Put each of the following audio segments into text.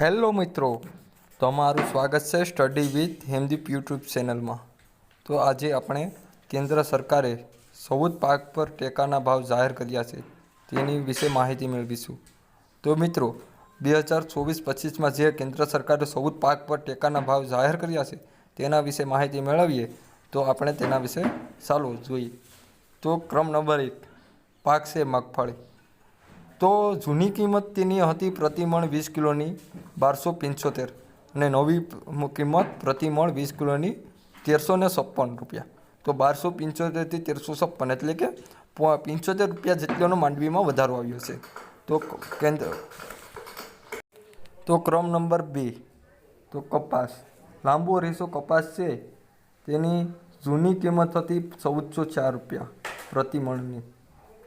Hello મિત્રો, તમારું સ્વાગત છે સ્ટડી વિથ હેમદીપ યુટ્યુબ ચેનલમાં. તો આજે આપણે કેન્દ્ર સરકારે સૌદ પાક પર ટેકાના ભાવ જાહેર કર્યા છે, તેની વિશે માહિતી મેળવીશું. તો મિત્રો, બે હજાર ચોવીસ પચીસમાં જે કેન્દ્ર સરકારે સૌદ પાક પર ટેકાના ભાવ જાહેર કર્યા છે, તેના વિશે માહિતી મેળવીએ, તો આપણે તેના વિશે ચાલો જોઈએ. તો ક્રમ નંબર એક, પાક છે મગફળી. તો જૂની કિંમત તેની હતી પ્રતિમણ વીસ કિલોની બારસો પંચોતેર અને નવી કિંમત પ્રતિમણ વીસ કિલોની તેરસો ને છપ્પન રૂપિયા. તો બારસો પંચોતેરથી તેરસો છપ્પન એટલે કે પંચોતેર રૂપિયા જેટલોનો માંડવીમાં વધારો આવ્યો છે. તો કેન્દ્ર, તો ક્રમ નંબર બે, તો કપાસ. લાંબો રેસો કપાસ છે. તેની જૂની કિંમત હતી ચૌદસો ચાર રૂપિયા પ્રતિમણની.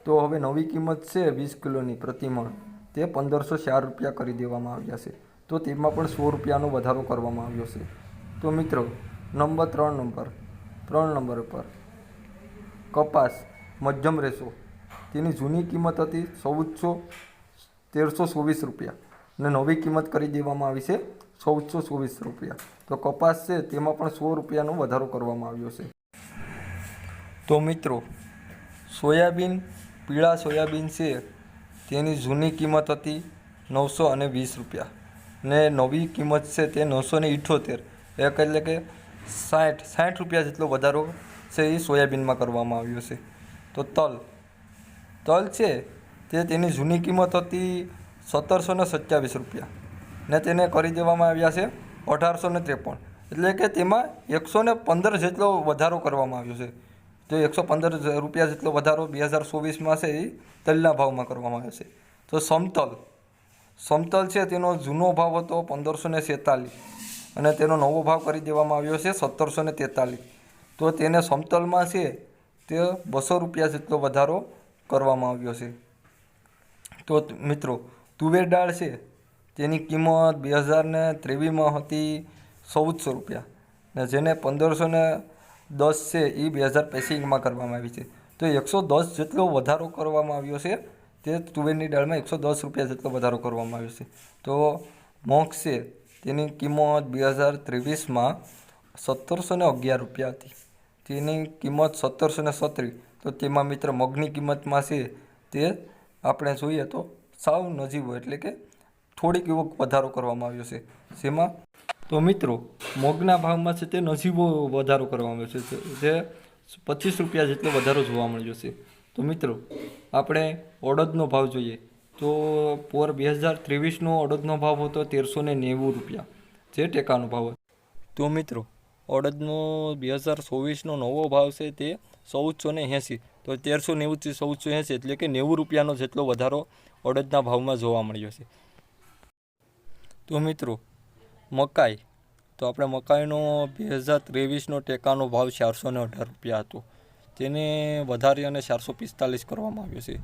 તો હવે નવી કિંમત છે વીસ કિલોની પ્રતિમણ. તે પંદરસો ચાર રૂપિયા કરી દેવામાં આવ્યા છે. તો તેમાં પણ સો રૂપિયાનો વધારો કરવામાં આવ્યો છે. તો મિત્રો, નંબર ત્રણ નંબર ત્રણ નંબર પર કપાસ, મધ્યમ રેસો તેની જૂની કિંમત હતી ચૌદસો તેરસો ચોવીસ રૂપિયા અને નવી કિંમત કરી દેવામાં આવી છે ચૌદસો ચોવીસ રૂપિયા. તો કપાસ છે તેમાં પણ સો રૂપિયાનો વધારો કરવામાં આવ્યો છે. તો મિત્રો, સોયાબીન પીળા સોયાબીન છે, તેની જૂની કિંમત હતી નવસો અને વીસ રૂપિયા. ને નવી કિંમત છે તે નવસો ને ઇઠોતેર એક એટલે કે સાઠ સાઠ રૂપિયા જેટલો વધારો છે એ સોયાબીનમાં કરવામાં આવ્યો છે. તો તલ. તલ છે તે તેની જૂની કિંમત હતી સત્તરસો ને સત્યાવીસ રૂપિયા. ને તેને કરી દેવામાં આવ્યા છે અઢારસો ને ત્રેપન. એટલે કે તેમાં એકસો ને પંદર જેટલો વધારો કરવામાં આવ્યો છે. તો એકસો પંદર રૂપિયા જેટલો વધારો બે હજાર ચોવીસમાં છે એ તલના ભાવમાં કરવામાં આવ્યો છે. તો સમતલ સમતલ છે તેનો જૂનો ભાવ હતો પંદરસો ને અને તેનો નવો ભાવ કરી દેવામાં આવ્યો છે સત્તરસો ને તેતાલીસ. તો તેને સમતલમાં છે તે બસો રૂપિયા જેટલો વધારો કરવામાં આવ્યો છે. તો, મિત્રો, તુવેર દાળ છે તેની કિંમત બે હજાર ને ત્રેવીસમાં હતી ચૌદસો રૂપિયા ને જેને પંદરસો ને દસ છે એ બે હજાર પેસિંગમાં કરવામાં આવી છે. તો એકસો દસ જેટલો વધારો કરવામાં આવ્યો છે, તે તુવેરની દાળમાં એકસો દસ રૂપિયા જેટલો વધારો કરવામાં આવ્યો છે. તો મોંઘ છે, તેની કિંમત બે હજાર ત્રેવીસમાં સત્તરસો ને અગિયાર રૂપિયા હતી. તેની કિંમત સત્તરસો ને સત્રી તો તેમાં મિત્ર મગની કિંમતમાં છે, તે આપણે જોઈએ તો સાવ નજીવો એટલે કે થોડીક એવો વધારો કરવામાં આવ્યો છે. જેમાં તો મિત્રો મગના ભાવમાં છે તે નસીબો વધારો કરવામાં આવ્યો છે. જે પચીસ રૂપિયા જેટલો વધારો જોવા મળ્યો છે. તો મિત્રો, આપણે અડદનો ભાવ જોઈએ. તો પોર બે હજાર ત્રેવીસનો અડદનો ભાવ હતો તેરસો ને નેવું રૂપિયા. જે ટેકાનો ભાવ હતો. તો મિત્રો અડદનો બે હજાર ચોવીસનો નવો ભાવ છે તે ચૌદસો ને એંસી. તો તેરસો નેવુંથી ચૌદસો એંસી એટલે કે નેવું રૂપિયાનો જેટલો વધારો અડદના ભાવમાં જોવા મળ્યો છે. તો મિત્રો, મકાઈ તો આપણે મકાઈનો બે હજાર ત્રેવીસનો ટેકાનો ભાવ ચારસો ને અઢાર રૂપિયા હતો. તેને વધારી અને ચારસો પિસ્તાલીસ કરવામાં આવ્યો છે.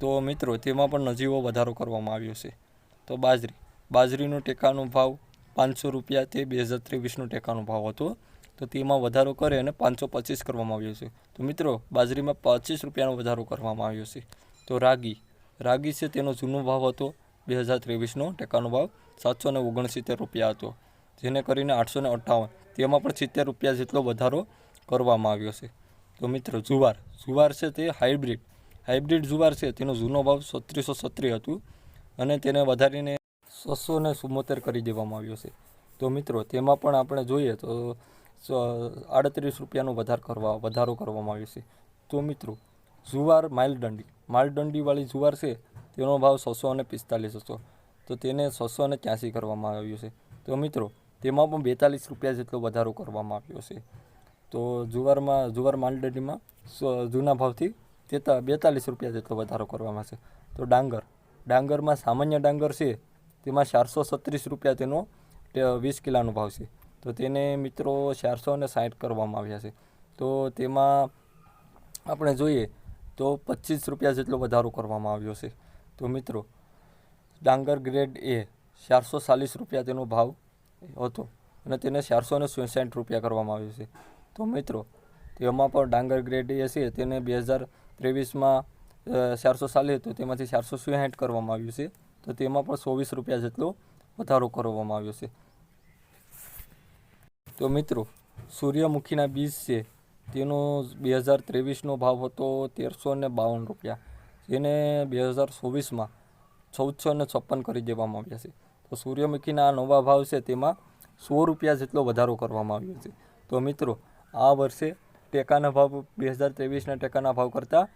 તો મિત્રો, તેમાં પણ નજીવો વધારો કરવામાં આવ્યો છે. તો બાજરી. બાજરીનો ટેકાનો ભાવ પાંચસો રૂપિયા તે બે હજાર ત્રેવીસનો ટેકાનો ભાવ હતો. તો તેમાં વધારો કરે અને પાંચસો પચીસ કરવામાં આવ્યો છે. તો મિત્રો, બાજરીમાં પચીસ રૂપિયાનો વધારો કરવામાં આવ્યો છે. તો રાગી. રાગી છે, તેનો જૂનો ભાવ હતો બે હજાર ત્રેવીસનો. ટેકાનો ભાવ સાતસો ને ઓગણસિત્તેર રૂપિયા હતો. જેને કરીને આઠસો ને અઠ્ઠાવન. તેમાં પણ સિત્તેર રૂપિયા જેટલો વધારો કરવામાં આવ્યો છે. તો મિત્રો, જુવાર. જુવાર છે તે હાઇબ્રિડ. હાઇબ્રિડ જુવાર છે, તેનો જૂનો ભાવ છત્રીસો છત્રીસ હતું અને તેને વધારીને છસો ને ચુમ્મોતેર કરી દેવામાં આવ્યો છે. તો મિત્રો, તેમાં પણ આપણે જોઈએ તો આડત્રીસ રૂપિયાનો વધાર કરવા, વધારો કરવામાં આવ્યો છે. તો મિત્રો, જુવાર માઇલદંડી માઇલદંડીવાળી જુવાર છે, તેનો ભાવ છસો અને પિસ્તાલીસ હતો. તો તેને છસો અને ત્યાંસી કરવામાં આવ્યો છે. તો મિત્રો તેમાં પણ બેતાલીસ રૂપિયા જેટલો વધારો કરવામાં આવ્યો છે. તો જુવારમાં, જુવાર માલદડીમાં સ- જૂના ભાવથી તેતા, બેતાલીસ રૂપિયા જેટલો વધારો કરવામાં છે. તો ડાંગર, ડાંગરમાં સામાન્ય ડાંગર છે, તેમાં ચારસો છત્રીસ રૂપિયા તેનો વીસ કિલાનો ભાવ છે. તો તેને મિત્રો ચારસો અને સાઠ કરવામાં આવ્યા છે. તો તેમાં આપણે જોઈએ તો પચીસ રૂપિયા જેટલો વધારો કરવામાં આવ્યો છે. તો મિત્રો, ડાંગર ગ્રેડ એ ચારસો ચાલીસ રૂપિયા તેનો ભાવ હતો. અને તેને ચારસો ને સુસાઠ રૂપિયા કરવામાં આવ્યું છે. તો મિત્રો, તેમાં પણ ડાંગર ગ્રેડ એ છે તેને બે હજાર ત્રેવીસમાં ચારસો ચાલીસ હતું. તેમાંથી ચારસો સુસાઠ કરવામાં આવ્યું છે. તો તેમાં પણ ચોવીસ રૂપિયા જેટલો વધારો કરવામાં આવ્યો છે. તો મિત્રો, સૂર્યમુખીના બીજ છે. તેનો બે હજાર ત્રેવીસનો ભાવ હતો તેરસો ને બાવન રૂપિયા. જેને બે હજાર ચોવીસમાં ચૌદસો ને છપ્પન કરી દેવામાં આવ્યા છે. તો સૂર્યમુખીના આ નવા ભાવ છે તેમાં સો રૂપિયા જેટલો વધારો કરવામાં આવ્યો છે. તો મિત્રો, આ વર્ષે ટેકાના ભાવ બે હજાર ત્રેવીસના ટેકાના ભાવ કરતાં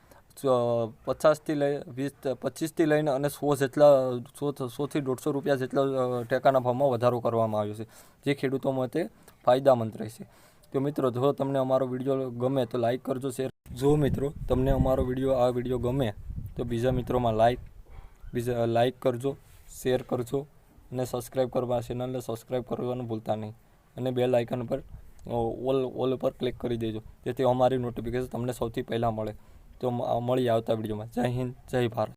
પચાસથી લઈ, વીસ, પચીસથી લઈને અને સો જેટલા, સો, સોથી દોઢસો રૂપિયા જેટલા ટેકાના ભાવમાં વધારો કરવામાં આવ્યો છે, જે ખેડૂતો માટે ફાયદામંદ રહેશે. તો મિત્રો, જો તમને અમારો વીડિયો ગમે તો લાઈક કરજો, શેર જો મિત્રો, તમને અમારો વીડિયો, આ વીડિયો ગમે તો બીજા મિત્રોમાં લાઈક, બીજા, લાઈક કરજો, શેર કરજો. અને સબસ્ક્રાઈબ કરવા ચેનલને સબસ્ક્રાઈબ કરવાનું ભૂલતા નહીં. અને બેલ આઇકન પર ઓલ ઓલ ઉપર ક્લિક કરી દેજો. જેથી અમારી નોટિફિકેશન તમને સૌથી પહેલાં મળે. તો મળી આવતા વિડીયોમાં. જય હિન્દ, જય ભારત.